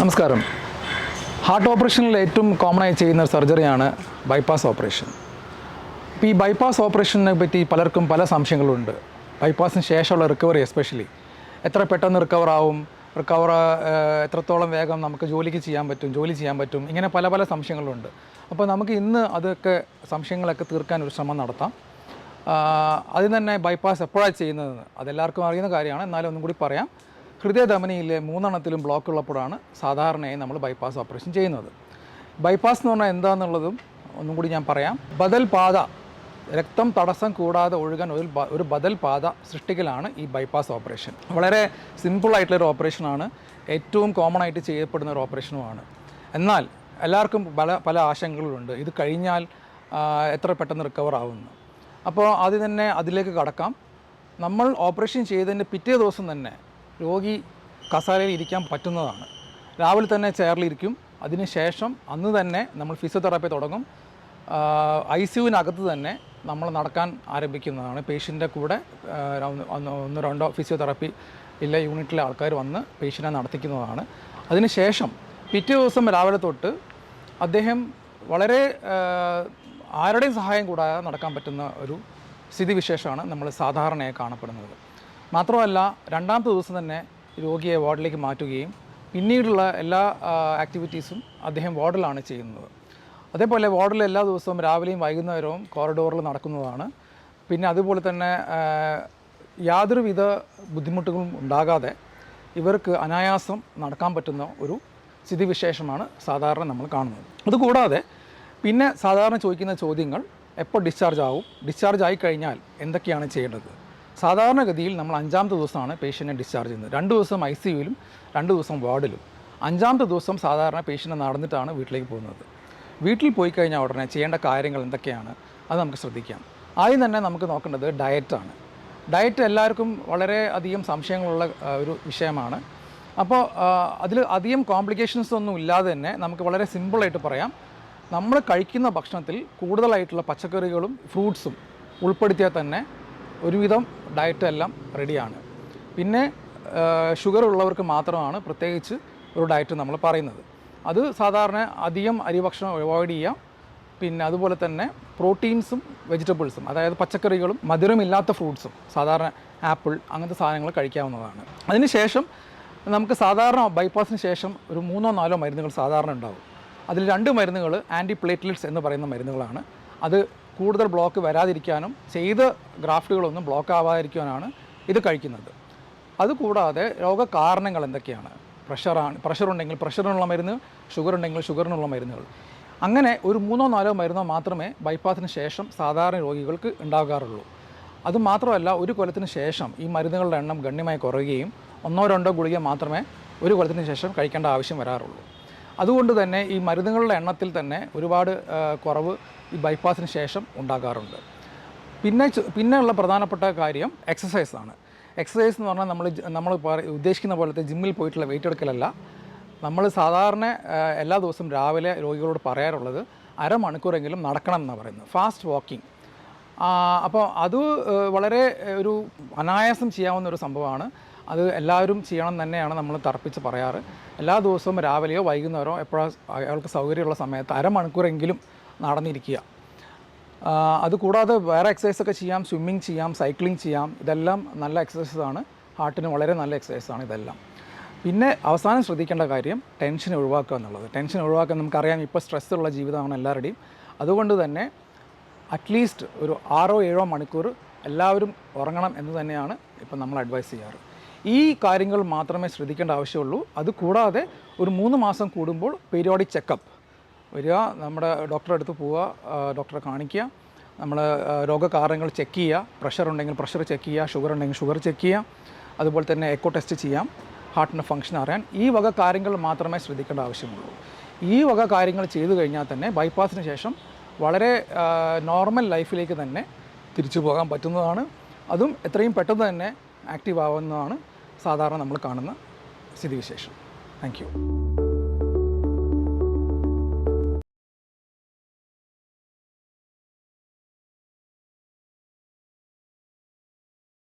നമസ്കാരം. ഹാർട്ട് ഓപ്പറേഷനിൽ ഏറ്റവും കോമൺ ആയി ചെയ്യുന്ന സർജറിയാണ് ബൈപ്പാസ് ഓപ്പറേഷൻ അപ്പോൾ ഈ ബൈപ്പാസ് ഓപ്പറേഷനെ പറ്റി പലർക്കും പല സംശയങ്ങളുണ്ട്. ബൈപ്പാസിന് ശേഷമുള്ള റിക്കവറി എസ്പെഷ്യലി എത്ര പെട്ടെന്ന് റിക്കവർ ആവും? റിക്കവർ എത്രത്തോളം വേഗം നമുക്ക് ജോലിക്ക് ചെയ്യാൻ പറ്റും? ജോലി ചെയ്യാൻ പറ്റും? ഇങ്ങനെ പല പല സംശയങ്ങളുണ്ട്. അപ്പോൾ നമുക്ക് ഇന്ന് അതൊക്കെ സംശയങ്ങളൊക്കെ തീർക്കാൻ ഒരു ശ്രമം നടത്താം. അതിന് തന്നെ ബൈപ്പാസ് എപ്പോഴാണ് ചെയ്യുന്നതെന്ന്. അതെല്ലാവർക്കും അറിയുന്ന കാര്യമാണ്. എന്നാലും ഒന്നും കൂടി പറയാം. ഹൃദയധമനിയിലെ മൂന്നെണ്ണത്തിലും ബ്ലോക്ക് ഉള്ളപ്പോഴാണ് സാധാരണയായി നമ്മൾ ബൈപ്പാസ് ഓപ്പറേഷൻ ചെയ്യുന്നത്. ബൈപ്പാസ് എന്ന് പറഞ്ഞാൽ എന്താണെന്നുള്ളതും ഒന്നും കൂടി ഞാൻ പറയാം. ബദൽ പാത രക്തം തടസ്സം കൂടാതെ ഒഴുകാൻ ഒരു ഒരു ബദൽ പാത സൃഷ്ടിക്കലാണ് ഈ ബൈപ്പാസ് ഓപ്പറേഷൻ വളരെ സിമ്പിൾ ആയിട്ടുള്ളൊരു ഓപ്പറേഷനാണ് ഏറ്റവും കോമൺ ആയിട്ട് ചെയ്യപ്പെടുന്ന ഒരു ഓപ്പറേഷനുമാണ് എന്നാൽ എല്ലാവർക്കും പല പല ആശങ്കകളുണ്ട്. ഇത് കഴിഞ്ഞാൽ എത്ര പെട്ടെന്ന് റിക്കവർ ആവുന്നു. അപ്പോൾ ആദ്യം തന്നെ അതിലേക്ക് കടക്കാം. നമ്മൾ ഓപ്പറേഷൻ ചെയ്തതിന്റെ പിറ്റേ ദിവസം തന്നെ രോഗി കസാലയിൽ ഇരിക്കാൻ പറ്റുന്നതാണ്. രാവിലെ തന്നെ ചെയറിലിരിക്കും അതിനുശേഷം അന്ന് തന്നെ നമ്മൾ ഫിസിയോതെറാപ്പി തുടങ്ങും. ഐ സിയുവിനകത്ത് തന്നെ നമ്മൾ നടക്കാൻ ആരംഭിക്കുന്നതാണ്. പേഷ്യന്റെ കൂടെ ഒന്ന് രണ്ടോ ഫിസിയോതെറാപ്പി ഇല്ല യൂണിറ്റിലെ ആൾക്കാർ വന്ന് പേഷ്യനെ നടത്തിക്കുന്നതാണ്. അതിനുശേഷം പിറ്റേ ദിവസം രാവിലെ തൊട്ട് അദ്ദേഹം വളരെ ആരുടെയും സഹായം കൂടാതെ നടക്കാൻ പറ്റുന്ന ഒരു സ്ഥിതിവിശേഷമാണ് നമ്മൾ സാധാരണയായി കാണപ്പെടുന്നത്. മാത്രമല്ല രണ്ടാമത്തെ ദിവസം തന്നെ രോഗിയെ വാർഡിലേക്ക് മാറ്റുകയും പിന്നീടുള്ള എല്ലാ ആക്ടിവിറ്റീസും അദ്ദേഹം വാർഡിലാണ് ചെയ്യുന്നത്. അതേപോലെ വാർഡിൽ എല്ലാ ദിവസവും രാവിലെയും വൈകുന്നേരവും കോറിഡോറിൽ നടക്കുന്നതാണ്. പിന്നെ അതുപോലെ തന്നെ യാതൊരുവിധ ബുദ്ധിമുട്ടുകളും ഉണ്ടാകാതെ ഇവർക്ക് അനായാസം നടക്കാൻ പറ്റുന്ന ഒരു സ്ഥിതിവിശേഷമാണ് സാധാരണ നമ്മൾ കാണുന്നത്. അതുകൂടാതെ പിന്നെ സാധാരണ ചോദിക്കുന്ന ചോദ്യങ്ങൾ എപ്പോൾ ഡിസ്ചാർജ് ആവും? ഡിസ്ചാർജ് ആയി കഴിഞ്ഞാൽ എന്തൊക്കെയാണ് ചെയ്യേണ്ടത്? സാധാരണഗതിയിൽ നമ്മൾ അഞ്ചാമത്തെ ദിവസമാണ് പേഷ്യന്റിനെ ഡിസ്ചാർജ് ചെയ്യുന്നത്. രണ്ട് ദിവസം ഐ സി യുവിലും രണ്ട് ദിവസം വാർഡിലും. അഞ്ചാമത്തെ ദിവസം സാധാരണ പേഷ്യന്റ് നടന്നിട്ടാണ് വീട്ടിലേക്ക് പോകുന്നത്. വീട്ടിൽ പോയി കഴിഞ്ഞാൽ ഉടനെ ചെയ്യേണ്ട കാര്യങ്ങൾ എന്തൊക്കെയാണ്? അത് നമുക്ക് ശ്രദ്ധിക്കാം. ആദ്യം തന്നെ നമുക്ക് നോക്കേണ്ടത് ഡയറ്റാണ് ഡയറ്റ് എല്ലാവർക്കും വളരെ അധികം സംശയങ്ങളുള്ള ഒരു വിഷയമാണ്. അപ്പോൾ അതിൽ അധികം കോംപ്ലിക്കേഷൻസ് ഒന്നും ഇല്ലാതെ തന്നെ നമുക്ക് വളരെ സിമ്പിളായിട്ട് പറയാം. നമ്മൾ കഴിക്കുന്ന ഭക്ഷണത്തിൽ കൂടുതലായിട്ടുള്ള പച്ചക്കറികളും ഫ്രൂട്ട്സും ഉൾപ്പെടുത്തിയാൽ തന്നെ ഒരുവിധം ഡയറ്റ് എല്ലാം റെഡിയാണ് പിന്നെ ഷുഗർ ഉള്ളവർക്ക് മാത്രമാണ് പ്രത്യേകിച്ച് ഒരു ഡയറ്റ് നമ്മൾ പറയുന്നത്. അത് സാധാരണ അധികം അരി ഭക്ഷണം അവോയ്ഡ് ചെയ്യാം. പിന്നെ അതുപോലെ തന്നെ പ്രോട്ടീൻസും വെജിറ്റബിൾസും അതായത് പച്ചക്കറികളും മധുരമില്ലാത്ത ഫ്രൂട്ട്സും സാധാരണ ആപ്പിൾ അങ്ങനത്തെ സാധനങ്ങൾ കഴിക്കാവുന്നതാണ്. അതിനുശേഷം നമുക്ക് സാധാരണ ബൈപ്പാസിന് ശേഷം ഒരു മൂന്നോ നാലോ മരുന്നുകൾ സാധാരണ ഉണ്ടാവും. അതിൽ രണ്ട് മരുന്നുകൾ ആന്റി പ്ലേറ്റ്ലെറ്റ്സ് എന്ന് പറയുന്ന മരുന്നുകളാണ്. അത് കൂടുതൽ ബ്ലോക്ക് വരാതിരിക്കാനും ചെയ്ത ഗ്രാഫ്റ്റുകളൊന്നും ബ്ലോക്ക് ആവാതിരിക്കാനാണ് ഇത് കഴിക്കുന്നത്. അതുകൂടാതെ രോഗകാരണങ്ങൾ എന്തൊക്കെയാണ്? പ്രഷറാണ് പ്രഷർ ഉണ്ടെങ്കിൽ പ്രഷറിനുള്ള മരുന്ന് ഷുഗർ ഉണ്ടെങ്കിൽ ഷുഗറിനുള്ള മരുന്നുകൾ. അങ്ങനെ ഒരു മൂന്നോ നാലോ മരുന്നോ മാത്രമേ ബൈപ്പാസിന് ശേഷം സാധാരണ രോഗികൾക്ക് ഉണ്ടാകാറുള്ളൂ. അതുമാത്രമല്ല ഒരു കൊല്ലത്തിന് ശേഷം ഈ മരുന്നുകളുടെ എണ്ണം ഗണ്യമായി കുറയുകയും ഒന്നോ രണ്ടോ ഗുളിക മാത്രമേ ഒരു കൊല്ലത്തിന് ശേഷം കഴിക്കേണ്ട ആവശ്യം വരാറുള്ളൂ. അതുകൊണ്ട് തന്നെ ഈ മരുന്നുകളുടെ എണ്ണത്തിൽ തന്നെ ഒരുപാട് കുറവ് ഈ ബൈപ്പാസിന് ശേഷം ഉണ്ടാകാറുണ്ട്. പിന്നെ പിന്നെയുള്ള പ്രധാനപ്പെട്ട കാര്യം എക്സസൈസ് ആണ്. എക്സസൈസ് എന്ന് പറഞ്ഞാൽ നമ്മൾ നമ്മൾ ഉദ്ദേശിക്കുന്ന പോലത്തെ ജിമ്മിൽ പോയിട്ടുള്ള വെയിറ്റ് എടുക്കലല്ല. നമ്മൾ സാധാരണ എല്ലാ ദിവസവും രാവിലെ രോഗികളോട് പറയാറുള്ളത് അരമണിക്കൂറെങ്കിലും നടക്കണം എന്നാണ് പറയുന്നത്. ഫാസ്റ്റ് വാക്കിംഗ് അപ്പോൾ അത് വളരെ ഒരു അനായാസം ചെയ്യാവുന്ന ഒരു സംഭവമാണ്. അത് എല്ലാവരും ചെയ്യണം തന്നെയാണ് നമ്മൾ തർപ്പിച്ച് പറയാറ്. എല്ലാ ദിവസവും രാവിലെയോ വൈകുന്നേരമോ എപ്പോഴാണ് അയാൾക്ക് സൗകര്യമുള്ള സമയത്ത് അരമണിക്കൂറെങ്കിലും നടന്നിരിക്കുക. അതുകൂടാതെ വേറെ എക്സസൈസ് ഒക്കെ ചെയ്യാം സ്വിമ്മിങ് ചെയ്യാം സൈക്ലിംഗ് ചെയ്യാം ഇതെല്ലാം നല്ല എക്സസൈസ് ആണ്. ഹാർട്ടിന് വളരെ നല്ല എക്സസൈസ് ആണ് ഇതെല്ലാം. പിന്നെ അവസാനം ശ്രദ്ധിക്കേണ്ട കാര്യം ടെൻഷൻ ഒഴിവാക്കുക എന്നുള്ളത്. ടെൻഷൻ ഒഴിവാക്കാൻ നമുക്കറിയാം ഇപ്പോൾ സ്ട്രെസ്സുള്ള ജീവിതമാണ് എല്ലാവരുടെയും. അതുകൊണ്ട് തന്നെ അറ്റ്ലീസ്റ്റ് ഒരു ആറോ ഏഴോ മണിക്കൂർ എല്ലാവരും ഉറങ്ങണം എന്ന് തന്നെയാണ് ഇപ്പം നമ്മൾ അഡ്വൈസ് ചെയ്യാറ്. ഈ കാര്യങ്ങൾ മാത്രമേ ശ്രദ്ധിക്കേണ്ട ആവശ്യമുള്ളൂ. അത് കൂടാതെ ഒരു മൂന്ന് മാസം കൂടുമ്പോൾ പീരിയോഡിക് ചെക്കപ്പ് വരിക നമ്മുടെ ഡോക്ടറെ അടുത്ത് പോവുക ഡോക്ടറെ കാണിക്കുക നമ്മൾ രോഗകാരണങ്ങൾ ചെക്ക് ചെയ്യുക പ്രഷർ ഉണ്ടെങ്കിൽ പ്രഷർ ചെക്ക് ചെയ്യുക ഷുഗർ ഉണ്ടെങ്കിൽ ഷുഗർ ചെക്ക് ചെയ്യുക അതുപോലെ തന്നെ എക്കോ ടെസ്റ്റ് ചെയ്യാം ഹാർട്ടിന്റെ ഫംഗ്ഷൻ അറിയാൻ. ഈ വക കാര്യങ്ങൾ മാത്രമേ ശ്രദ്ധിക്കേണ്ട ആവശ്യമുള്ളൂ. ഈ വക കാര്യങ്ങൾ ചെയ്തു കഴിഞ്ഞാൽ തന്നെ ബൈപ്പാസിന് ശേഷം വളരെ നോർമൽ ലൈഫിലേക്ക് തന്നെ തിരിച്ചു പോകാൻ പറ്റുന്നതാണ്. അതും എത്രയും പെട്ടെന്ന് തന്നെ ആക്റ്റീവ് ആവുന്നതാണ് സാധാരണ നമ്മൾ കാണുന്ന സ്ഥിതിവിശേഷം. താങ്ക്